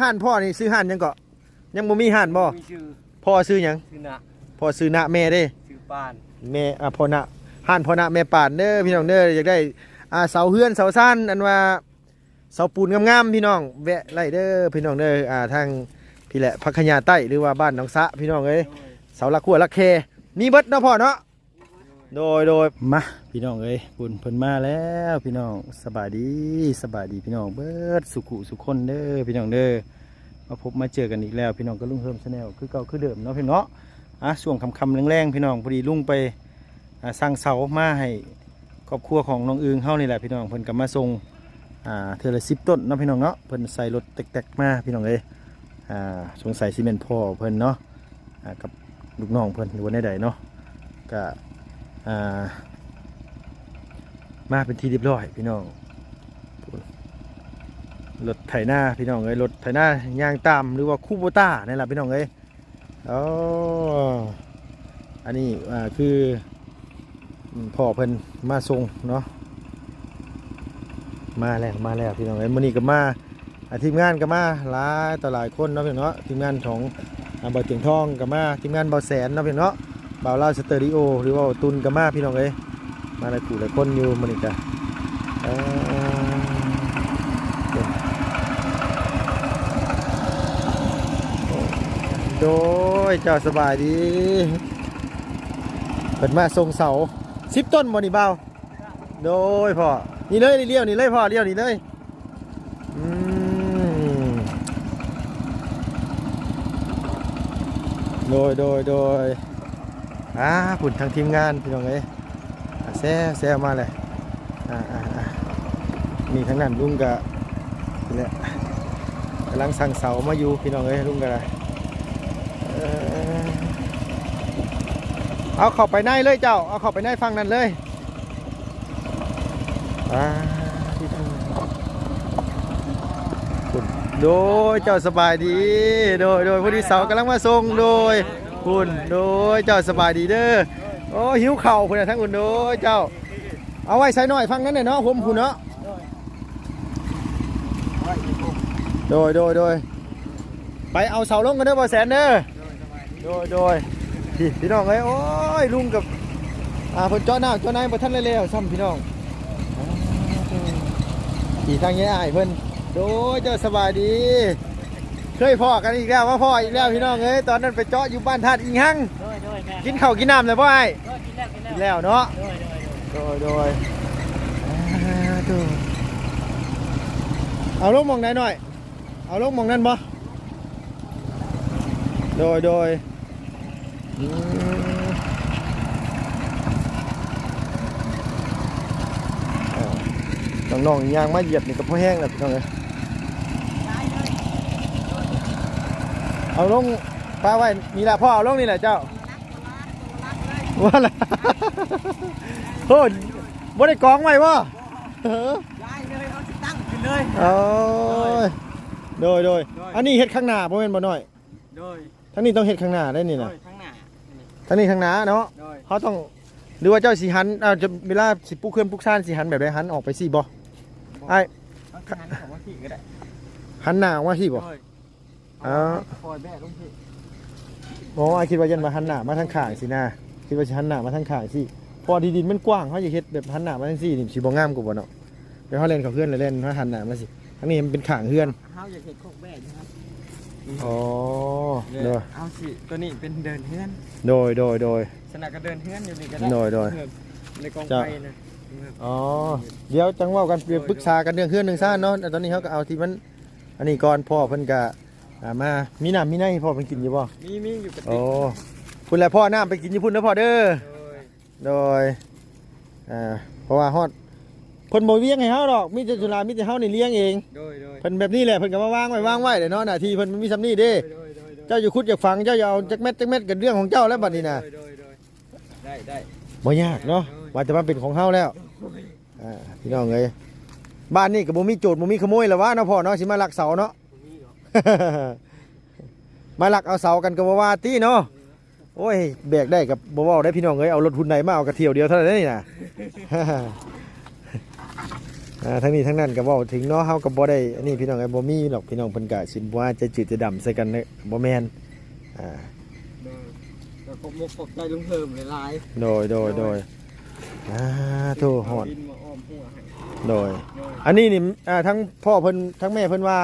ห้านพ่อนี่ซื้อห้านหยังเกาะยังบ่มีห้านบ่มีชื่อพ่อซื้อหยังชื่อนะพ่อซื้อณแม่เด้ชื่อปานแม่อะพ่อณห้านพ่อณแม่ป่านเด้อพี่น้องเด้ออยากได้อ่าเสาเฮือนเสาซ่านอันว่าเสาปูนงามๆพี่น้องแวะไล่เด้อพี่น้องเด้ออ่าทางพี่แหละพักขยาใต้หรือว่าบ้านหนองสะพี่น้องเอ้ยเสาละขั้วละเคมีเบิดเนาะพ่อเนาะ โดยโดยมาพี่น้องเอ้ยบุญเพิ่นมาแล้วพี่น้องสบายดีสบายดีพี่น้องเบิดสุขุสุขคนเด้อพี่น้องเด้อมาพบมาเจอกันอีกแล้ว พี่น้องก็ลุงเฮิมชาแนลคือเก่าคือเดิมเนาะพี่น้องเนาะอะช่วงคำๆแรงๆพี่น้องพอดีลุงไปอ่าสร้างเสามาให้ครอบครัวของน้องอึงเฮานี่แหละพี่น้องเพิ่นก็มาส่งอ่าเทือละสิบต้นเนาะพี่น้องเนาะเพิ่นใส่รถแตกๆมาพี่น้องเอ้ยอ่าสงสัยซีเมนต์พ่อเพิ่นเนาะอ่ากับลูกน้องเพิ่นหรือว่าใดเนาะก็ มาเป็นที่เรียบร้อยพี่น้องรถไถหน้าพี่น้องเอ้ยรถไถหน้ายางตามหรือว่าคูโบต้านี่แหละพี่น้องเอ้ยอ๋ออันนี้อ่าคืออืมพ่อเพิ่นมาส่งเนาะมาแล้วมาแล้วพี่น้องเอ้ยมื้อนี้ก็มาทีมงานก็มาหลายต่อหลายคนเนาะพี่น้องเนาะทีมงานของอ่าเบาเตียงทองกับมาทีมงานเบาแสนเนาะพี่น้องเนาะ บาลาสเตอริโอหรือว่าตุนกับมาพี่น้องเอ้ยมาหลายผู้หลายคนอยู่มันอีกจ้ะโดยเจ้าสบายดีเปิดมาทรงเสาสิบต้นบ่นี่เบาโดยพ่อนี่เลยเลี้ยวนี่เลยพ่อเลี้ยวนี่เลยอืมโดยโดยโดย อ่าผุนทางทีมงานพี่น้องเอ้ยแซ่แซ่มาเลยอ่าอ่าอ่ามีทั้งนั้นลุงกะนี่แหละกำลังสั่งเสามาอยู่พี่น้องเอ้ยลุงกะเออเอาเข้าไปในเลยเจ้า เอาเข้าไปในฟังนั้นเลยอ่าที่ทางคุณโดยเจ้าสบายดี โดยโดยผู้ที่เสากำลังมาส่งโดย คุณโดยเจ้าสบายดีเด้อโอ้หิวเข่าคุณนะทั้งคุณโดยเจ้า เอาไว้ใส่หน่อยฟังนั้นหน่อยเนาะผมคุณเนาะโดยโดยโดยไปเอาเสาลงกันเด้อบ่แสนเด้อโดยโดยพี่พี่น้องเอ้ยโอ้ยลุงกับอ่าเพิ่นจาะหน้าเจาะในบ่ทันเลยแล้วซ้ำพี่น้องขี่ทางแย่อ้ายเพิ่นโดยเจ้าสบายดี เคยพ่อกันอีกแล้วว่าพ่ออีกแล้วพี่น้องเอ้ยตอนนั้นไปเจาะอยู่บ้านธาตุอิงหังโดยโดยแม่กินข้าวกินน้ำเลยพ่อไอ้โดยกินแล้วกินกินแล้วแล้วเนาะโดยโดยโดยโดยโดยอ่าดูเอาลงหมองไหนหน่อย เอาลงหมองนั่นบ่โดยโดยอืมอ่าน้องๆยางมาเหยียบนี่ก็พอแห้งแล้วพี่น้องเอ้ย เอาลงป้าไว้นี่แหละพ่อเอาลงนี่แหละเจ้าว่าละโอ้ยบ่ได้กองไว้บ่เออย้ายเลยเอาสิตั้งขึ้นเลยโอ้ยโดยโดยอันนี้เฮ็ดข้างหน้าบ่แม่นบ่น้อยโดยทั้งนี้ต้องเฮ็ดข้างหน้าได้นี่โดนะยทั้งหน้าทั้งนี้ข้างหน้าเนาะโดยเขาต้องหรือว่าเจ้าสิหันอ่าจะเวลาสิปลูกเคลื่อนปลูกซ่านสิหันแบบใดหันออกไปสิบ่ไอ้เอาสิหันของว่าขี่ก็ได้หันหน้าออกมาสิบ่ โดยอ๋อคอยแม่ลงที่อ๋อไอ้คิดว่ายันมาหันหน้ามาทางข้างสินะคิดว่าสิหันหน้ามาทางข้างสิพอที่ดินมันกว้างเขาจะเฮ็ดแบบหันหน้ามาทางสินี่สิบ่งามกว่าบ่เนาะเดี๋ยวเขาเล่นกับเพื่อนเลยเล่นเขาหันหน้ามาสิทั้งนี้มันเป็นข้างเฮือนเฮาอยากเห็นโคกแม่นะครับอ๋อโดยเอาสิตัวนี้เป็นเดินเฮือนโดยโดยโดยสนามก็เดินเฮือนอยู่นี่ก็ได้โดยโดยในกองจ้ะไฟนะอ๋อเดี๋ยวจังเว่ากันปรึกษากันเรื่องเครื่องหนึ่งซ่านเนาะแต่ตอนนี้เขาก็เอาที่มันอันนี้ก่อนพ่อเพิ่นก็ อ่ามา มีน้ำมีในพ่อเพิ่นกินอยู่บ่มีมีอยู่กับโอ้พุ่นแหละพ่อน้ำไปกินอยู่พุ่นเด้อพ่อเด้อโดยโดยอ่าเพราะว่าฮอดเพิ่นบ่เลี้ยงให้เฮาดอก มีแต่จุฬามีแต่เฮานี่เลี้ยงเองโดยโดยเพิ่นแบบนี้แหละเพิ่นก็มาวางไว้วางไว้เด้อเนาะหน้าที่เพิ่นมันมีซำนี้เด้ โดยโดยโดยเจ้าอยู่คุดอยากฟังเจ้าอย่าเอาจักเม็ดจักเม็ดกันเรื่องของเจ้าแล้วบัดนี้น่ะโดยโดยโดยได้ได้บ่ยากเนาะว่าจะมาเป็นของเฮาแล้วอ่าพี่น้องเอ้ยบ้านนี่ก็บ่มีโจรบ่มีขโมยแล้ววะเนาะพ่อเนาะสิมาลักเสาเนาะ มีเหรอมาลักเอาเสากันก็บ่ว่าติเนาะโอ้ยแบกได้กับบ่เว้าได้พี่น้องเอ้ยเอารถหุ่นไหนมาเอากระเที่ยวเดียวเท่านั้นนี่น่ะอ่าทั้งนี้ทั้งนั้นก็เว้าถึงเนาะเฮาก็บ่ได้อันนี้พี่น้องไอ้บ่มีหรอกพี่น้องเพิ่นก็สิบ่ว่าจะจืดจะดำใส่กันเด้อบ่แม่นอ่าโดยก็ขอบมกขอบใจลุงเพิ่มหลายโดยโดยโดยอ่าโตๆฮอดดินมาอ้อมหัวให้โดย โดยอันนี้นี่อ่าทั้งพ่อเพิ่นทั้งแม่เพิ่นว่า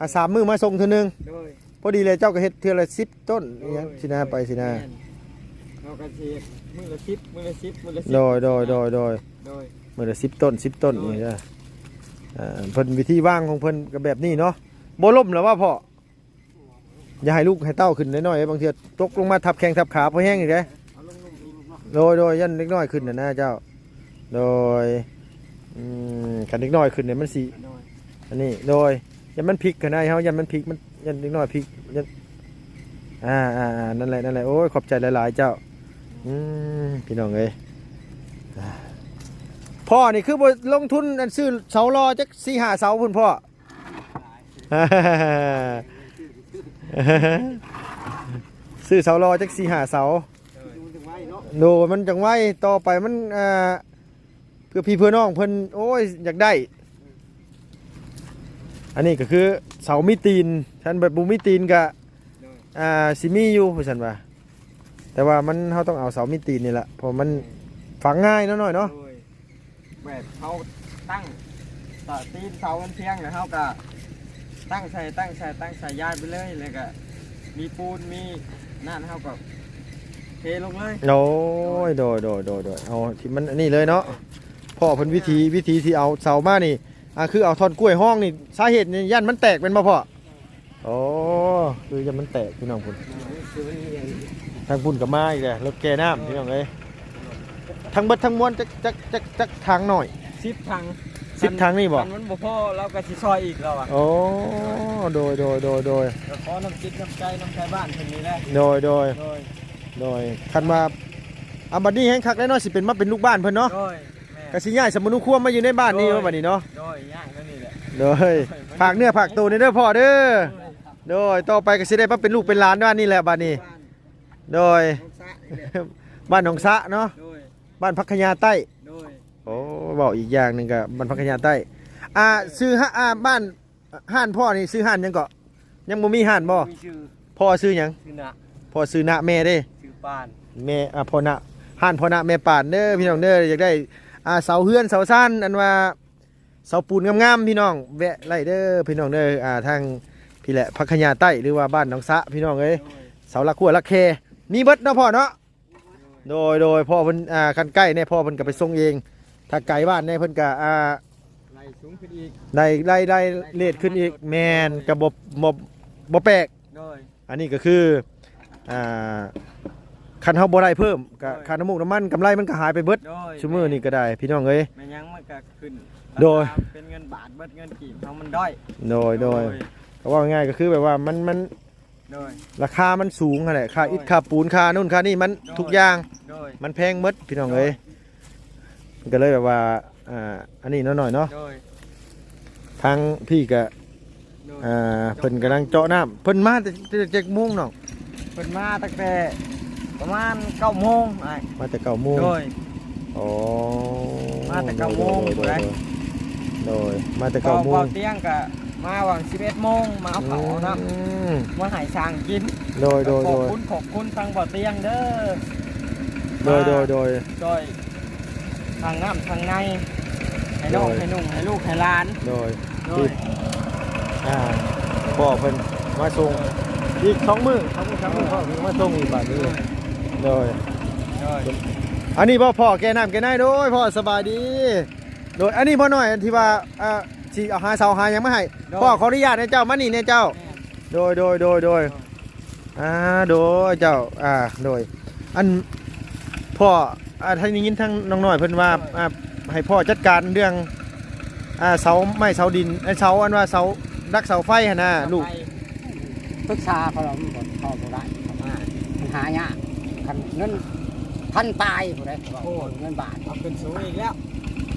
อ่าสามมื้อมาส่งเทื่อนึงโดยพอดีเลยเจ้าก็เฮ็ดเทื่อละ10ต้นอิหยังสินะไปสินะแม่เราก็สิมือละสิบมือละสิบมือละสิบโดยโดยโดยโดยโดย มื้อละ10ต้น10ต้นนี่จ้ะอ่าเพิ่นวิธีว่างของเพิ่นก็แบบนี้เนาะบ่ล่มแล้วว่าพ่ออย่าให้ลูกให้เต้าขึ้นน้อยๆบางเทื่อตกลงมาทับแข้งทับขาพอแห้งอีกเด้ เอาลงลงอีกเนาะโดยโดยยันเล็กน้อยขึ้นนะนะเจ้า โดยอืมคันเล็กน้อยขึ้นเนี่ยมันสีโดยอันนี้โดย ยันมันพลิกกันได้เฮายันมันพลิกมันยันเล็กน้อยพลิกยันอ่าอ่านั่นแหละนั่นแหละโอ้ยขอบใจหลายๆเจ้าอืมพี่น้องเอ้ยพ่อนี่คือลงทุนอันซื้อเสารอจักสี่ห้าเสาพุ่นพ่อซื้อเสารอจักสี่ห้าเสาโดมันจังไว้ต่อไปมันเพื่อพี่เพื่อน้องเพิ่นโอ้ยอยากได้ อันนี้ก็คือเสามีตีนฉันแบบบุมีตีนกะโดยอ่าซิมีอยู่ว่าฉันว่าแต่ว่ามันเขาต้องเอาเสามีตีนนี่แหละเพราะมันฝังง่ายเนาะหน่อยเนาะโดยแบบเขาตั้งต่อตีนเสามันเพียงแล้วเขาก็ตั้งใส่ตั้งใส่ตั้งใส่ยายไปเลยแล้วก็มีปูนมีนั่นเขาก็เทลงเลยโอ้ยโดยโดยโดยโดยเอาที่มันอันนี้เลยเนาะพ่อเพิ่นวิธีวิธีที่เอาเสามานี่ อ่าคือเอาท่อนกล้วยห้องนี่สาเหตุนี่ยันมันแตกเป็นบ่พ่อโอ้คือยันมันแตกพี่น้องพุ่นคือมันมีอย่างนี้ทางพุ่นกับมาอีกแล้วรถแกน้ำพี่น้องเอ้ยทั้งเบิดทั้งมวลจักจักจักจักทางหน่อยสิบทางสิบทางนี่บ่คัมันบ่พอเราก็สิซอยอีกแล้วอะโอ้โดยโดยโดยโดยก็ขอน้ำจิตน้ำใจน้ำใจบ้านเพิ่นนี่แหละโดยโดยโดยโดยคันว่าอาบัดนี้แห้งคักแน่นอนสิเป็นมาเป็นลูกบ้านเพิ่นเนาะ โดยแม่กสิย้ายสมนุครัวมาอยู่ในบ้านนี้โดยว่าบัดนี้เนาะโดยย่างก็นี่แหละโดยฝากเนื้อฝากตัวนี่เด้อพ่อเด้อโดยต่อไปก็สิได้มาเป็นลูกเป็นหลานบ้านนี่แหละบัดนี้ โดยบ้านน้องสะนี่แหละบ้านหนองสะเนาะโดยบ้านพักขยาใต้โดยโอ้บอกอีกอย่างหนึ่งกับบ้านพักขยาใต้อ่าซื้อฮะอ่าบ้านห้านพ่อนี่ซื้อห้านหยังเกาะยังบ่มีห้านบ่มีชื่อพ่อซื้อหยังชื่อนะพ่อซื้อณแม่เด้ชื่อปานแม่อ่าพ่อณห้านพ่อณแม่ป่านเด้อพี่น้องเด้ออยากได้ อ่าเสาเฮือนเสาซ่านอันว่าเสาปูนงามๆพี่น้องแวะไล่เด้อพี่น้องเด้ออ่าทางพี่แหละพักขยาใต้หรือว่าบ้านหนองสะพี่น้องเอ้ยโดยเสาละขั้วละแคมีเบิดเนาะพ่อเนาะโดยโดยพ่อเพิ่นอ่าคันใกล้เนี่ยพ่อเพิ่นก็ไปส่งเอง ถ้าไกลบ้านเนี่ยเพิ่นก็อ่าไล่สูงขึ้นอีกได้ได้ได้เลทขึ้นอีกแมนกระบบบบบ่แปลกโดยอันนี้ก็คืออ่า คันเฮาบ่ได้เพิ่มก็โดยค่าน้ำมูกน้ำมันกำไรมันก็หายไปเบิดโดยชั่วมือนี่ก็ได้ พี่น้องเอ้ย แม่ยังมันก็ขึ้นโดย ราคาเป็นเงินบาทเบิดเงินกีบเขามันด้อยโดยโดยก็ว่าง่ายๆก็คือแบบว่ามันมันโดย ราคามันสูงนั่นแหละค่าอิฐค่าปูนค่านู่นค่านี่มันโดย ทุกอย่างโดย มันแพงหมดพี่น้องเอ้ยมันก็เลยแบบว่าอ่าอันนี้น้อยๆเนาะโดย ทางพี่ก็โดยอ่าเพิ่นกำลังเจาะน้ำเพิ่นมาแต่แต่เจ็ดโมงเนาะ เพิ่นมาตั้งแต่ ประมาณเก้าโมงไอ้มาแต่เก้าโมงโดย อ๋อมาแต่เก้าโมงโดยได้โดยมาแต่พอเก้าโมพองเตียงก็มาหวัง11โมงมาเอาเขาเนาะอืมมาใหายสร้างกิน โดยโดยขโดอบยคุณขอบคุณทางบ่อเตียงเด้อโดยโดยโดยโดยทางน้ำทางในให้น้องโดยให้นุ่งให้ลูกให้หลาน โดยโดที่ยอ่าพ่อเพิ่นมาส่งอีกสองมื้อสองมื้อสามมื้อพ่อเพิ่นมาส่งอีกบาทนี้ โดยโดยอันนี้พ่อพ่อแกน้ำแกนายโดยพ่อสบายดี โดยอันนี้พ่อหน่อยที่ว่าอ่าสิเอาหาเสาหายังไม่ให้พ่อขออนุญาตนะเจ้ามานี่เนี่ยเจ้า โดยโดยโดยโดยอ่าโดยเจ้าอ่าโดย อันพ่ออ่าท่านนี้ยินทั้งน้องน้อยเพิ่นว่าอ่าให้พ่อจัดการเรื่องอ่าเสาไม้เสาดินไอ้เสาอันว่าเสาดักเสาไฟหั่นน่ะลูกปรึกษาเขาเรามันบ่เข้าบ่ได้เข้ามามันหายาก คันเงินพันปลายผู้ใดโอ้เงินบาทเอาขึ้นสูงอีกแล้ว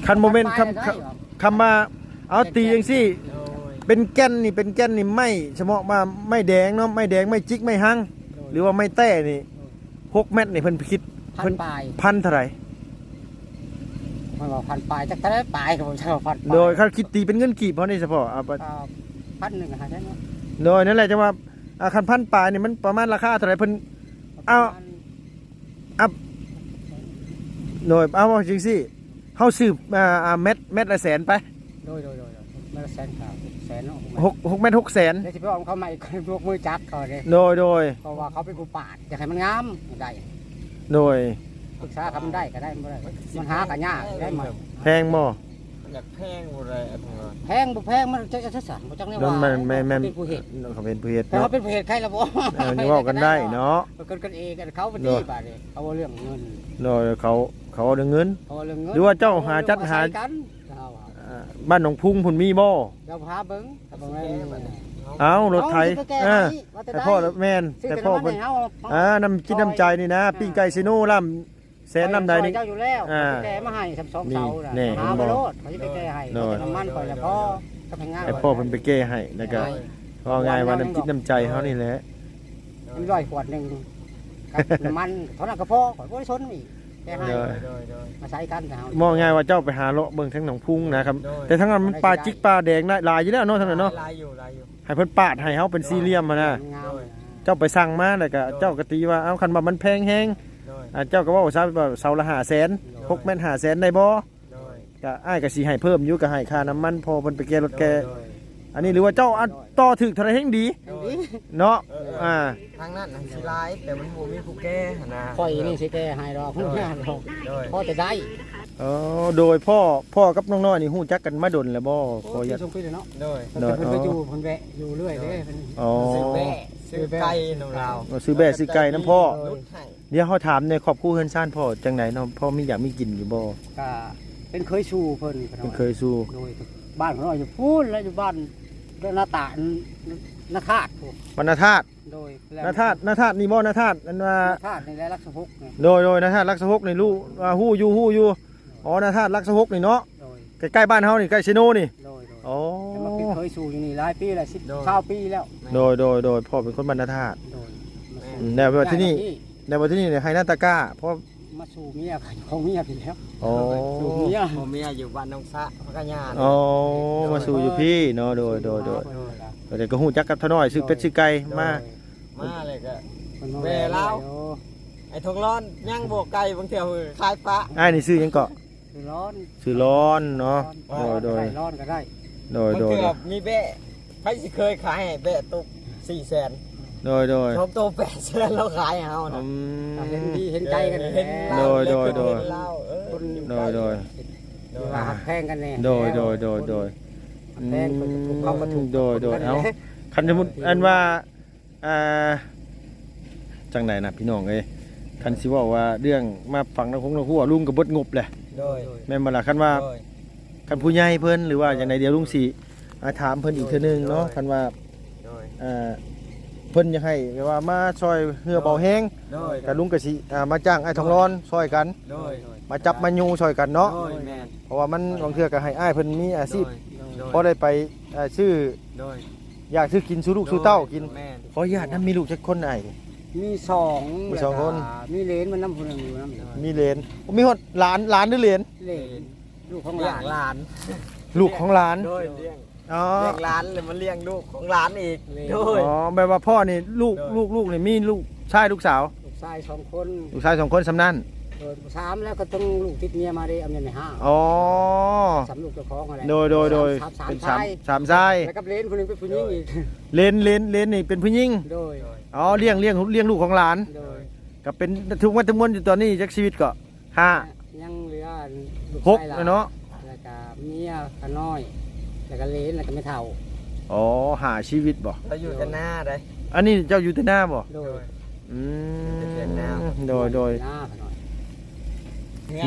คันโมเมนต์พันคำปลายคได้หรอำคำว่าเอาตีจังซี่โดยเป็นแก่นนี่เป็นแก่นนี่ไม่เฉพาะมาไม่แดงเนาะไม่แดงไม่จิกไม่หังหรือว่าไม่แต้นี่หกเม็ดนี่เพิ่นคิดพัเพิ่นนปลายพันเท่าไหร่พพิ่นว่าพันปลายจักเท่าไดปลายก็บ่ใช่ว่าพันปลายโดยเขาคิดตีเป็นเงินกีบเพราะนี่เฉพาะเอาไปก็พันหนึงหาได้เนาะโดยนั่นแหละจะว่าอาคันพันปลายนี่มันประมาณราคาเท่าไหร่เพิ่น เอา โดยเอาว่าจริงสิเฮาซื้ออ่าอ่าเม็ดเม็ดละแสนไปโดยโดยโดยโดยไม่ละแสนครับแสนเนาะหกหกเม็ดหกแสนเดี๋ยวสิไปเอาเขาใหม่ยกมือจักเขาเด้โดยโดยเพราะว่าเขาเป็นผู้ปาดอยากให้มันงามได้โดยปรึกษาคำได้ก็ได้บ่ได้มันหากันยากได้มาแพงบ่ อยากแพงหมดเลยอันนี้ว่าแพงบ่แพงมันจะจะสั่นบ่จังได้นั่ว่ามันแม่นแม่นเป็นผู้เฮ็ดเขาเป็นผู้เฮ็ดแต่เนาะเขาเป็นผู้เฮ็ดใครล่ะบ่เออจะเว้ากันได้เนาะกันกันเองกันเขาเป็นดีบาดนี้เขาว่าเรื่องเงินโดยเขาเขาเอาเงิน เขาว่าเรื่องเงินหรือว่าเจ้าหาจัดหา เอเรื่องมใส่กันเอาอะอ่าบ้านหนองพุ่งพุ่นมีบ่เดี๋ยวพาเบิ่งถ้าเบิ่งแล้วเอารถไถเอาสิปแก้อ่าให้วแต่พ่อแม่นแต่แต่พ่อน้ำมัเพิ่นนให้เอา อ่าน้ำกินน้ำใจนี่นะปิ้งไก่ซิโน่ล่ำ แสนลำใดนี่เจ้าอยู่แล้วอ่าแกมาให้สองนี่เสาน่ะแน่หาเห็นบ่บ่โลดเขาจะไปแก้ให้โดยน้ำมันก่อนแล้วพ่อก็พงานให้พ่อเพิ่นไปแก้ให้แล้วก็ก็ง่ายว่าน้ำจิตน้ำใจเฮานี่แหละ มันร้อยขวดหนึงกับน้ำมันเท่านั้นก็พอข่อยบ่ได้สนอีกแก้ให้โดยโดยโดย มาใช้กันเอามองง่ายว่าเจ้าไปหาเลาะเบิ่งทั้งหนองพุ่งนะครับโดยแต่ทั้งนั้นมันปลาจิกปลาแดงได้หลายอยู่แล้วเนาะทั้งนั้นเนาะลายอยู่ลายอยู่ ให้เพิ่นปาดให้เฮาเป็นสี่เหลี่ยมมานะ งามโดยเจ้าไปสั่งมาแล้วก็เจ้าก็ตีว่าเอ้าคันว่ามันแพงแฮงโดย อ่าเจ้าก็เว้าซะว่าเสาละ500,000 6แม่น500,000ได้บ่โดยก็อ้ายก็สิให้เพิ่มอยู่ก็ให้ค่าน้ำมันพอเพิ่นไปแก้รถแก โดยอันนี้หรือว่าเจ้าอันต่อถึกเท่าไหร่แฮงดีอันนี้เนาะอ่าทางนั้นน่ะสิลายแต่มันบ่มีผู้แก้หั่นนะข่อยนี่สิแก้ให้ดอกผู้งานดอกโดยพอจะได้อ๋อโดยพ่อพ่อกับน้องน้อยนี่ฮู้จักกันมาดนแล้วบ่ขออนุญาต ส่งพี่เนาะโดยเพิ่นเพิ่นไปอยู่เพิ่นแวะอยู่เรื่อยเด้เพิ่น อ๋อซื้อแม่ซื้อไก่น้องเรา ซื้อแบะซื้อไก่น้ำพ่อ รุดให้ เดี๋ยวเขาถามในครอบครัวเฮือนซ่านพ่อจังไหนเนาะพ่อมีอยากมีกินอยู่บ่ก็เป็นเคยชูเพิ่นเป็นเคยสู้โดยบ้านของเราอยู่พูนแล้วอยู่บ้านเรื่องหน้าตาลนาธาตุพวกวันนาธาตุโดยนาธาตุนาธาตุนี่บ่นาธาตุอันว่านาธาตุในแหละรักษาพุกเนี่ยโดยโดยนาธาตุรักษาฮกนี่ลูกอ่าฮู้อยู่ฮู้อยู่อ๋อนาธาตุรักษาฮกนี่เนาะโดยใกล้ๆบ้านเฮานี่ใกล้ชิโนนี่โดยโดยอ๋อแต่มาเป็นเคยชูอยู่นี่หลายปีแล้วสิบเก้าปีแล้วโดยโดยโดยพ่อเป็นคนบ้านนาธาตุโดยมาอืมแล้วว่าที่นี่ ในวันที่นี่เนี่ยให้นาตาก้า เพราะ มาสู่เมียของเมียพี่แล้วอ๋อ สู่เมียผมเมียอยู่บ้านน้องสะพระกะยานอ๋อมาสู่อยู่พี่เนาะโดยโดยโดยเดี๋ยวก็ฮู้จักกับทน้อยซื้อเป็ดซื้อไก่มามาเลยก็พิ่นมาแม่เล่า ไอ้ทองร้อนย่างบวกไก่บางเที่ยวคายปลาอ้ายนี่ซื้อหยังเกาะคือร้อนซื้อร้อนเนาะโดยโดยร้อนก็ได้โดยบางโดยเที่ยวมีแบะใครสิเคยขายให้แบะตุกสี่แสน โดยโดยชมโตแปดแสนเราขายให้เฮาอืนะมเห็นดีเห็นใจกันเห็นแหละเราโดยโดยโดย เห็นเราเออโดยโดยโดยว่าหักแพงกันแน่โดยโดยโดยโดยหักแพงเพิ่นก็ถูกอืเข้ามมาถูกโดยโดยเอาคันสมมุติอันว่าอ่าจังไหนนะพี่น้องเอ้ยคันสิเว่าว่าเรื่องมาฟังนักคงนักหัวลุงก็เบิดงบแหละโดยแม่นบ่ล่ะคันว่า โดย คันผู้ใหญ่เพิ่นหรือว่าอย่างไรเดียวลุงสิอ่าถามเพิ่นอีกเทื่อนึงเนาะคันว่าโดยอ่า เพิ่นอยากให้แบบว่ามาช่วยเหือเบาแห้งโดยกับลุงก็สิอ่ามาจ้างไอ้ทองร้อนช่วยกัน โดยมาจับมายูช่วยกันเนาะโดยแม่นเพราะว่ามันบางเทื่อก็ให้อ้ายเพิ่นมีอาชีพโดยพอได้ไปอ่าชื่อโดยอยากซื้อกินสู่ลูกสู่เต้ากินแม่นขออนุญาตนำมีลูกจักคนไอ้ มีสองมีสองคนแล้วก็มีเหลนมันน้ำผู้หนึงอยู่น้ำอีกมีเหลนมีฮอดหลานหลานหรือเหลนเหลนลูกของหเลี้ยลางนหลาน ลูกของหลาน โดยเลี้ยง อ๋อ เลี้ยงหลานเลยมาเลี้ยงลูกของหลานอีกโดย อ๋อแปลว่าพ่อนี่ลูกโดยลูกลูกนี่มีลูกชายลูกสาว ลูกชายสองคนลูกชายสองคนสำนันโดยสามแล้วก็ต้องลูกติดเมียมาได้เอาเงินในห้าอ๋อ สามลูกเจ้าของอะไรโดยโดยโดยสามสามเป็นชาสามยสามชายแล้วก็เลนคนหนึงเป็นผู้หญิงอีกเลนเลนเลนนี่เป็นผู้หญิงโดยอ๋อเลี้ยงเลี้ยงเลี้ยงลูกของหลานโดยก็เป็นทุกวันทุกมวลอยู่ตอนนี้จักชีวิตก็ห้ายังเหลือลูกหกชายหลเนาะแล้วก็เมียก็น้อย แล้วก็เลนแล้วก็ไม่เท่าอ๋อหาชีวิตบ่เราอยู่กันหน้าได้อันนี้เจ้าอยู่ที่หน้าบ่โดยอืเป็นเดือนหน้ามโดยโดยหน้าเขาหน่อย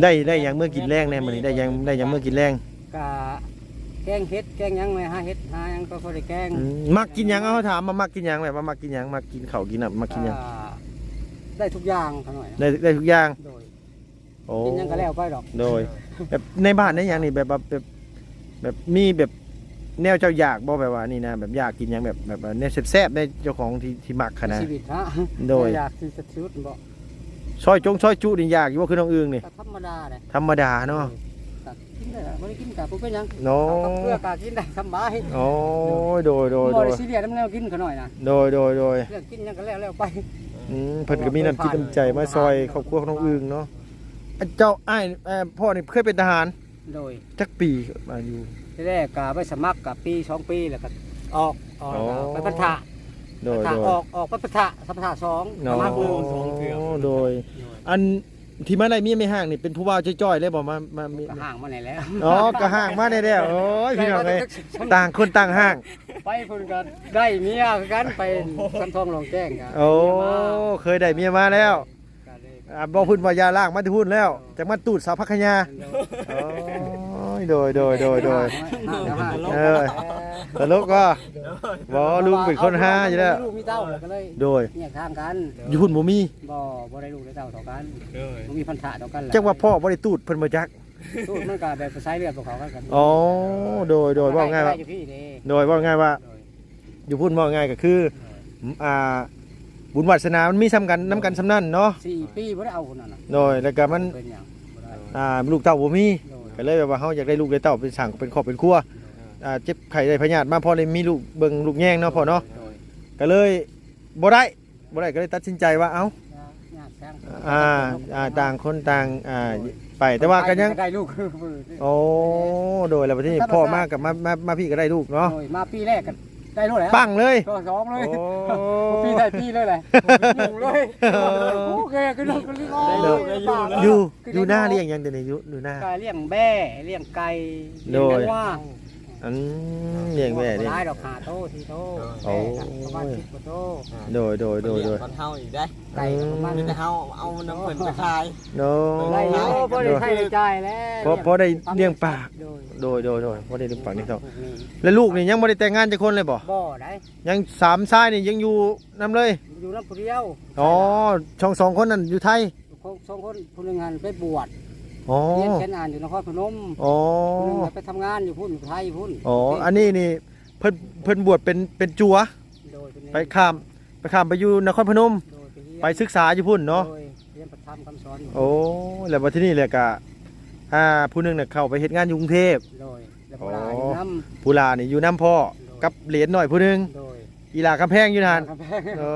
ได้ได้หยังเมื่อกินแรงแน่มื้อนี้ได้หยังได้หยังเมื่อกินแรงก็แกงเฮ็ดแกงหยังไงฮะเฮ็ดหาหยังก็พอได้แกงอืมมักกินหยังเอาถามมามักกินหยังแบบว่ามักกินหยังมักกินข้าวกินน้ำมักกินหยังอ่าได้ทุกอย่างเขาหน่อยได้ได้ทุกอย่างโดยโอ้กินหยังก็แล้วไปดอกโดยแบบในบ้านได้หยังนี่แบบว่าแบบแบบมีแบบ แนวเจ้าอยากบ่แบบว่านี่นะแบบอยากกินหยังแบบแบบว่าแนวแซ่บๆในเจ้าของที่ที่มักขนาดชีวิตฮะโดยอยากที่จะชีวิตบ่ซอยจงซอยจุนี่อยากอยู่ว่าคือน้องอึงนี่ก็ธรรมดาเลยธรรมดาเนาะก็บ่ได้กินกับบ่เป็นหยังโน้เอากับเพื่อกากินได้สบายโอ้ยโดยโดยบ่โดยได้ซีเรียสนำแนวกินเขาหน่อยนะโดยโดยโดยเรื่องกินหยังก็แล้วแล้วไปอืมเพิ่นก็มีน้ำจิตน้ำใจมาซอยครอบครัวของน้องอึงเนาะอันเจ้าอ้ายเอ่อพ่อนี่เคยเป็นทหารโดยจักปีมาอยู่ ที่แรกก็ไปสมัครกับปีสองปีแล้วก็ออกออกแล้วก็อ๋อไปพัฒนาโดยพัฒโดนายออกออกไปพัฒนาสัมพัฒนาสองเนาะสมัครดูโดย อันที่มาได้เมียไม่ห่างนี่เป็นผู้บ่าวจ้อยๆเลยบ่มามามีก็ห่างมาไหนแล้วอ๋อก็ห่างมาได้แล้วโอ้ยพี่น้องเอ้ยต่างคนต่างห่าง ไปพุ่นก็ได้เมียคือกันไปสันทองลงแจ้งกันโอ้เคยได้เมียมาแล้วอ่าบ่พูดว่ายาล่างมาที่พูดแล้วจักมาตูดสาวพักขยาโอ้ย โดยโดยโดยโดยเออตลกก็บ่ลุงเป็นคนหาอยู่แล้วลูกมีเต้าแล้วก็เลยโดยแยกทางกันอยู่หุ่นบ่มีบ่บ่ได้ลูกได้เต้าเท่ากันเลยบ่มีพันธะเท่ากันแหละจักว่าพ่อบ่ได้ตูดเพิ่นบ่จักลูกมันก็แบบสายเลือดของเขากันอ๋อโดยโดยว่าง่ายว่าได้อยู่พี่เด้โดยว่าง่ายว่าโดยอยู่พูดว่าง่ายก็คืออ่าบุญวาสนามันมีซ้ำกันน้ำกันซ้ำนั่นเนาะสี่ปีบ่ได้เอาคนนั้นน่ะโดยแล้วก็มันเป็นหยังบ่ได้อ่าลูกเต้าบ่มีโดย ก็เลยแบบว่าเฮาอยากได้ลูกได้เต้าเป็นสั่งเป็นครอบเป็นครัวอ่าเจ็บไข้ได้พยาธิมาพอได้มีลูกเบิ่งลูกแย่งเนาะพ่อเนาะโดยก็เลยบ่ได้บ่ได้ก็เลยตัดสินใจว่าเอ้าญาติแท้งอ่าอ่าต่างคนต่างอ่าไปแต่ว่าก็ยังได้ลูกโอ้โดยแล้วประเทศพ่อมากับมามามาพี่ก็ได้ลูกเนาะโดยมาปีแรกกัน ได้ลูกแล้วปังเลยตัวสองเลยโอ้ ปีได้ปีเลยแหละอยู่เลยโอเคคือลูกคือลูกเด้ออยู่อยู่หน้าเลี้ยงยังเดี๋ยวนี้อยู่อยู่หน้าไก่เลี้ยงแบ่เลี้ยงไก่โดยเลี้งว่า อันเลี้ยงแม่นี่ ได้ดอกหาโตทีโตโอ้ ประมาณสิบกว่าโตโดยโดยโดยโดยคนเฮาอีกได้ไก่ประมาณมีแต่เฮาเอาน้ำเพิ่นไปขาย โดไล่ยเยอะพอได้ใช้ได้จ่ายแล้วพอพอได้เลี้ยงปาก โดยโดยโดยโดยพอได้ดึงปากนี่เขาพวกนี้แล้วลูกนี่ยังไม่ได้แต่งงานจักคนเลยบ่บ่ได้ยังสามชายนี่ยังอยู่นํเลยอยู่น้ำผู้เดียวอ๋อช่องสองคนนั่นอยู่ไทย สองคนผู้หนึงงานไปบวช อ๋อเรียนแค่นานอยู่นครพนมอ๋อผู้หนึงไปทำงานอยู่พุ่นอยู่ไทยพุ่นอ๋ออันนี้นี่เพิ่นเพิ่นบวชเป็นเป็นจัว โดยเป็นไปข้ามไปข้ามไปอยู่นครพนม โดยเรียนไปศึกษาอยู่พุ่นเนาะ โดยเรียนประธรรมคำสอนโอ้แล้วมาที่นี่แหละก็อ่าผู้หนึงน่ะเข้าไปเฮ็ดงานอยู่กรุงเทพ โดยแล้วก็ได้อยู่น้ำผู้ลานี่อยู่น้ำพ่อกับเหรียญหน่อยผู้หนึงโดยอีหลากำแพงอยู่นั่นกำแพงโอ้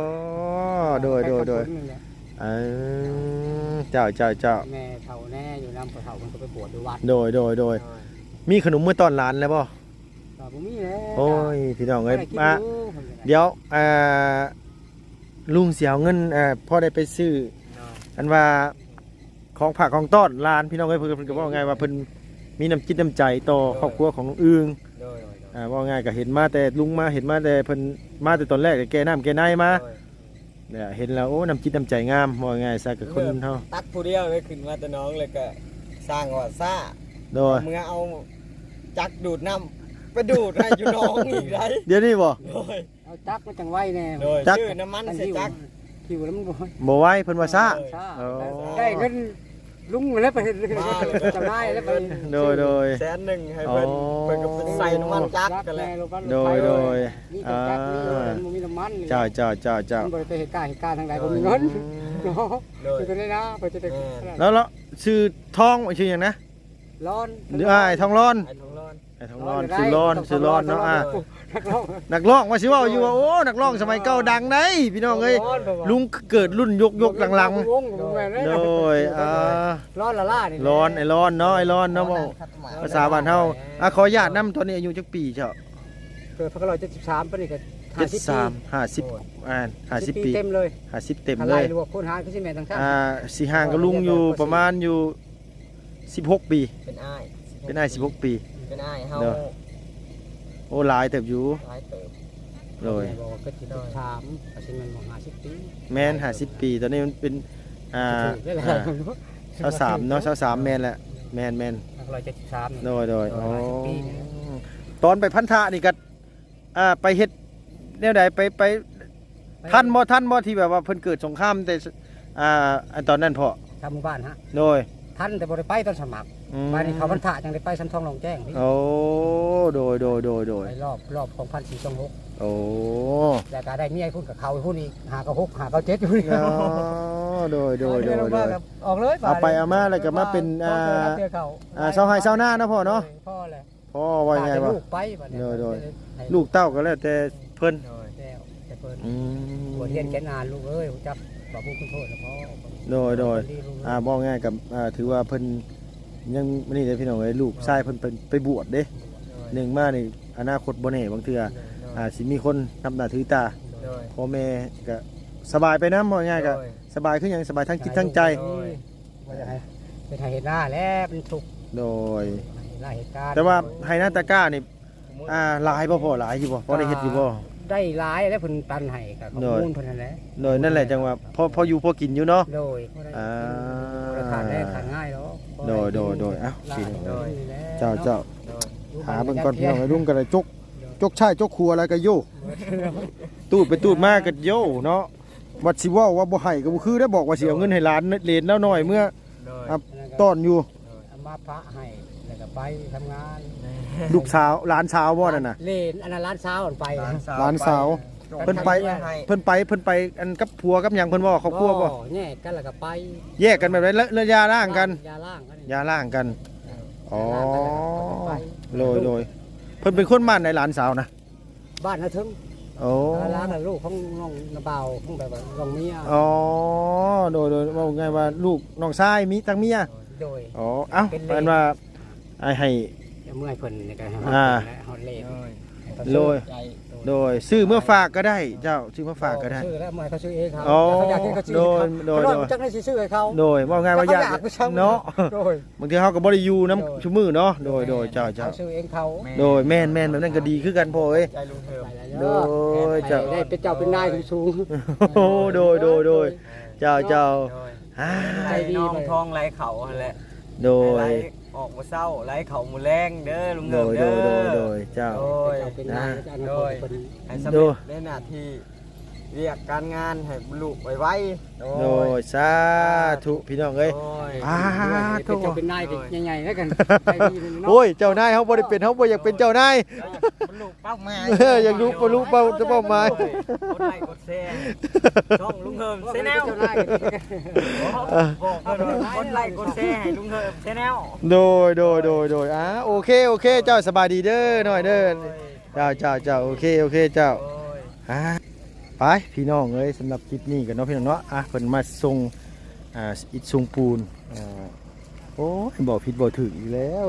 โดยโดยโดยไปกับคนนี่แหละเออเจ้าเจ้าเจ้า แม่ เฒ่าแน่อยู่น้ำก็เฒ่ามันก็ไปบวชอยู่วัดโดยโดยโดยมีขนมเมื่อตอนร้านแล้วบ่ก็บ่มีแล้วโอ้ยพี่น้องเอ้ยบ่ได้กินมาอยู่เดี๋ยวอ่าลุงเสียเอาเงินอ่าพ่อได้ไปซื้ออันว่าของผักของต้อนร้านพี่น้องเอ้ยเพิ่นเพิ่นก็บอกไงว่าเพิ่นมีน้ำจิตน้ำใจต่อครอบครัวของน้องอึงโดยอ่าว่าง่ายก็เห็นมาแต่ลุงมาเห็นมาแต่เพิ่นมาแต่ตอนแรกก็แกน้ำแกในมา เนี่ยเห็นแล้วโอ้น้ำจิตน้ำใจงามว่าง่ายซะกับคนเฮาตัดผู้เดียวเลยขึ้นมาแต่น้องเลยก็สร้างว่าซ่าโดยเมื่อเอาจักดูดน้ำไปดูดให้อยู่น้องอีกได้เดี๋ยวนี้บ่โดยเอาจักมันจังไว้แน่โดยจักชื่อน้ำมันใส่จักคิวแล้วมันบ่บ่ไหว้เพิ่นว่าซ่าช้าโอ้ได้เงิน ลุงแล้วไปจำได้แล้วไปโดยโดย แสนหนึ่งให้เพิ่นอ๋อ เพิ่นก็ไปใส่น้ำมันจักกันแหละโดยโดยนี่ก็จักนี่มันมีน้ำมันเจ้าเจ้าเจ้าเจ้ามันบ่ได้ไปเหตุการณ์เหตุการณ์ทางใดบ่มีเงินเนาะโดยคือตัวนี้นะเพิ่นจะได้แล้วแล้วชื่อทองชื่อหยังนะร้อน หรืออ่าไอ้ทองร้อนไอ้ทองร้อนไอ้ทองร้อนชื่อร้อนชื่อร้อนเนาะอ่า นักร้องนักร้องว่าสิเว่าอยู่ว่าโอ้นักร้องสมัยเก่าดังได้พี่น้องเอ้ยลุงเกิดรุ่นยกยกหลังวงแม่นๆโดยอ่าร้อนละล่านี่ร้อนไอ้ร้อนเนาะไอ้ร้อนเนาะเว้าภาษาบ้านเฮาอะขออนุญาตนํตอนนี้อายุจักปีเจ้าเกิดพันเก้าร้อยเจ็ดสิบสามปะนี่ก็ห้าสิบปี73 50อ่า50ปีเต็มเลย50เต็มอะเลไรยรวมคนหาคือสิแม่นทั้งทั้งอ่าสิห่างกับลุงอยู่ประมาณอยู่16ปี เป็นอ้ายเป็นอ้าย16ปี เป็นอ้ายเฮาเด้อ โอ้หลายเติบอยู่หลายเติบโดยบอกว่าเกิดสิบสามก็สิแม่นบอกห้าสิบปีแม่น50ปี ตอนนี้มันเป็นอ่าได้หลายอ่าคนเนาะเสาสามเนาะเสาสามแม่นแหละแม่นแม่นพันเก้าร้อยเจ็ดสิบสามโดยโดยเอออ๋อ50ปีเนี่ยตอนไปพันธะนี่ก็อ่าไปเฮ็ดแนวใดไปไปท่านบ่ท่านบ่ที่แบบว่าเพิ่นเกิดสงครามแต่อ่าอันตอนนั้นพอทำหมู่บ้านฮะโดยท่านแต่บ่ได้ไปตอนสมัคร อืมบ้านนี้เขาบรรทะจังได้ไปสันทองลงแจ้งพี่โอ้โดยโดยโดยโดยไปรอบรอบของพันสี่สองหกโอ้แต่ก็ได้เมียพุ่นกับเขาพุ่นอีกหากับหกหากับเจ็ดอยู่นี่อ๋อโดยโดยโดยโดย ออกเลยเอาไปเอามาแล้วก็มาเป็นอ่าอ่าเสาไห้เสาหน้าเนาะพ่อเนาะพ่อแหละพ่อว่าไงวะ ลูกไปบัดนี้โดยโดย ให้ลูกเต้าก็แล้วแต่เพิ่นโดยแล้วแต่เพิ่นอืบวชมเรียนแค่นานลูกเอ้ยผมจับบอกผู้คุณโทษแล้วพ่อโดยโดย อ่าบอกง่ายกับอ่าถือว่าเพิ่น ยังนี่เด้อพี่น้องเอ้ยลูกชายเพิ่นเป็นไปบวชเด้หนึ่งมานี่อนาคตบ่แน่บางเทื่ออ่าสิมีคนนับหน้าถือตาโดย พ่อแม่ก็สบายไปนํบ่ง่ายก็โดยสบายขึ้นหยังสบายทั้งจิตทั้งใจว่าจะให้ไปถ่ายเหตุหน้าแล้วเป็นทุกข์โดยหน้าเหตุการณ์แต่ว่าให้หน้าตะกร้านี่อ่าหลายบ่พอหลายอยู่บ่พอได้เฮ็ดอยู่บ่ ได้หลายแล้วเพิ่นปันให้กับข้อโดย มูลเพิ่นนั่นแหละโดยนั่นแหละจังว่าพอพออยู่พอกินอยู่เนาะโดยบ่ได้อ่าบ่ได้ทานได้ทานง่ายหรอก โดยโดยโดยเอ้าหลสิโดยแล้วเจ้าเจ้าโดยหาเบิ่งก่อนพี่น้องไอ้ลุงก็ได้จกจกชายจกครัวแล้วก็โยตูดไปตูดมาก็โยเนาะวัดสิเว้าว่าบ่ให้ก็บ่คือได้บอกว่าสิเอาเงินให้หลานเหรียญแล้วหน่อยเมื่อโดยครับตอนอยู่เอามาพระให้แล้วก็ไปทำงานลูกสาวหลานสาวบ่นั่นน่ะ เลนอันนั้นร้านเช้าอ่อนไปหลานสาว เพิ่นไปให้เพิ่นไปเพิ่นไปอันกับผัวกับหยังเพิ่นบ่ครอบครัวบ่แยกกันแล้วก็ไปแยกกันแบบไหนแล้วแล้วยาล่างกัน ยาล่างกัน ยาล่างกัน อ๋อยาล่างกันแล้วก็ไปโดยโดยเพิ่นเป็นคนบ้านในหลานสาวนะ บ้านนะถึงโอ้ร้านน่ะลูกของน้องนาเบาของแบบว่าน้องเมียอ๋อ โดยโดยว่าไงว่าลูกน้องชายมีทั้งเมีย โดย อ๋อ เอ้าเป็นเลขเป็นว่าไอ้ให้เมื่อยเพิ่นในการอ่าฮอดเลน โดยโดย โดยซื้อเมื่อฝากก็ได้ เจ้าซื้อเมื่อฝากก็ได้ ซื้อแล้วเมื่อยเขาซื้อเองครับอ๋อเขาอยากให้เขาซื้อโดยครับโดย เขาโดยจักได้สิซื้อให้เขาโดยว่าไงว่าอยากแต่เขไปช่งเนาะโดยบางทีเขาก็บ่ได้อยู่โดยน้ำชุมือเนาะโดยโดยเจ้าเจ้าเขาซื้อเองเขาโดยแม่นแม่นแบบนั้นก็ดีคือกันพ่อเอ้ยใจลุงเทิมไปโดแล้วยเจ้าได้เป็นเจ้าเป็นนายสูงโอ้โดยโดยโดยเจ้าเจ้าโดยอ่าใจน้องทองไหลเขาหั่นแหละโดไหลย ออกมาเศร้าไหลเขาหมูแรงเด้อลุงโดเทิมยโดเด้ยอโดยโดยเจ้า โดๆยเจ้าเป็นนายเจ้าอนาคตเป็นให้สำเร็จในหน้าที่ เรียกการงานให้ลูกไวไวๆโดยสาธุพี่น้องเอ้ยโดยอ่าเป็นเจ้าเป็นนายใหญ่ๆแล้วกันไปดีเลยเนาะโอ้ยเจ้านายเขาบ่ได้เป็นเขาบ่อยากเป็นเจ้านายมันลูกเป้าหมายเอออยากรู้บ่รู้เป้าจะเป้าหมาย กดไลค์กดแชร์ช่องลุงเฮิมเซแนลเจ้านายกันบอกเพิ่นว่ากดไลค์กดแชร์ให้ลุงเฮิมเซแนลโดยโดยโดยโดยอ่าโอเคโอเค เจ้าสบายดีเด้อหน่อยเด้อเจ้าเจ้าเจ้าโอเคโอเคเจ้าโอ้ย อ่า ไปพี่น้องเอ้ยสำหรับคลิปนี้กันเนาะพี่น้องเนาะอะเพิ่นมาส่งอ่าอิฐทรงปูนอ่าโอ้ยบอกผิดบอกถูกอีกแล้ว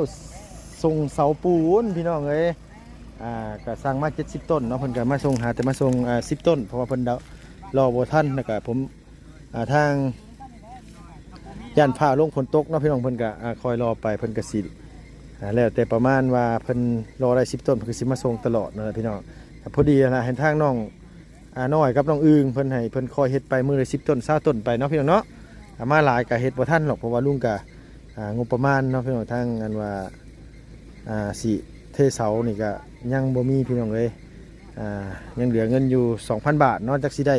ส่งเสาปูนพี่น้องเอ้ยอ่าก็สร้างมา70ต้นเนาะเพิ่นก็มาส่งหาแต่มาส่งอ่า10ต้น เพราะว่าเพิ่นเดารอบ่ทันแล้วก็ผมอ่าทางย่านผ้าลงฝนตกเนาะพี่น้องเพิ่นก็อ่าคอยรอไปเพิ่นก็สิอ่าแล้วแต่ประมาณว่าเพิ่นรอได้10ต้นเพิ่นก็สิมาส่งตลอดเนาะพี่น้องพอดีนะเห็นทางน้อง อ่าน้อยกับน้องอึงเพิ่นให้เพิ่นคอยเฮ็ดไปมือละ10ต้น20ต้นไปเนาะพี่น้องเนาะมาหลายก็เฮ็ดบ่ทันหรอกเพราะว่าลุงก็อ่างบประมาณเนาะพี่น้องทางอันว่าอ่าสิเทเสานี่ก็ยังบ่มีพี่น้องเอ้ยอ่ายังเหลือเงินอยู่ 2,000 บาทเนาะจักสิได้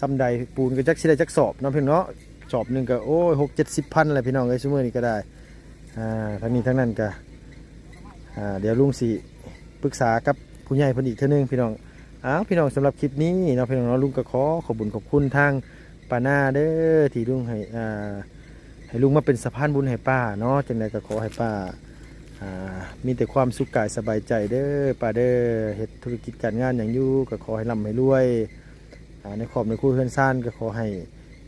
ซ้ำใดปูนก็จักสิได้จักสอบเนาะพี่น้องเนาะสอบหนึ่งก็โอ้ย6 70พันอะไรพี่น้องเอ้ยซุมื้อนี้ก็ได้อ่าทั้งนี้ทั้งนั้นก็อ่าเดี๋ยวลุงสิปรึกษากับผู้ใหญ่เพิ่นอีกเทื่อนึงพี่น้อง อ้าวพี่น้องสำหรับคลิปนี้เนาะพี่น้องเนาะลุงก็ขอขอบุญขอบคุณทางป้านาเด้อที่ลุงให้อ่าให้ลุงมาเป็นสะพานบุญให้ป้าเนาะจังไดก็ขอให้ป้าอ่ามีแต่ความสุขกายสบายใจเด้อป้าเด้อเฮ็ดธุรกิจการงานอย่างอยู่ก็ขอให้ร่ำให้รวยอ่าในครอบในครัวเฮือนซ่านก็ขอให้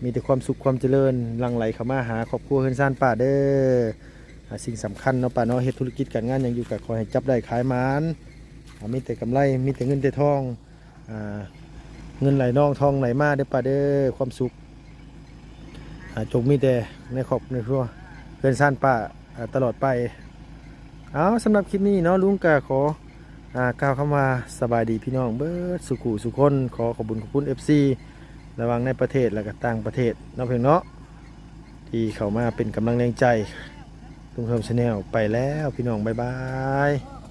มีแต่ความสุขความเจริญหลังไหลเข้ามาหาครอบครัวเฮือนซ่านป้าเด้ออ่าสิ่งสำคัญเนาะป้าเนาะเฮ็ดธุรกิจการงานอย่างอยู่ก็ขอให้จับได้ขายหมาน มีแต่กำไรมีแต่เงินแต่ทองอ่าเงินไหลนองทองไหลมาเด้อป้าเด้อความสุขจงมีแต่ในครอบในครัวเพื่อนซ่านป้าอ่าตลอดไปเอาสำหรับคลิปนี้เนาะลุงกาขออ่ากล่าวคำว่าสบายดีพี่น้องเบิร์ดสุขุสุคนขอขอบคุญขอบคุณ FC ระวังในประเทศและก็ต่างประเทศนาะเพียงเนาะที่เข้ามาเป็นกำลังแรงใจลุงเฮิมชาแนลไปแล้วพี่น้องบ๊ายบาย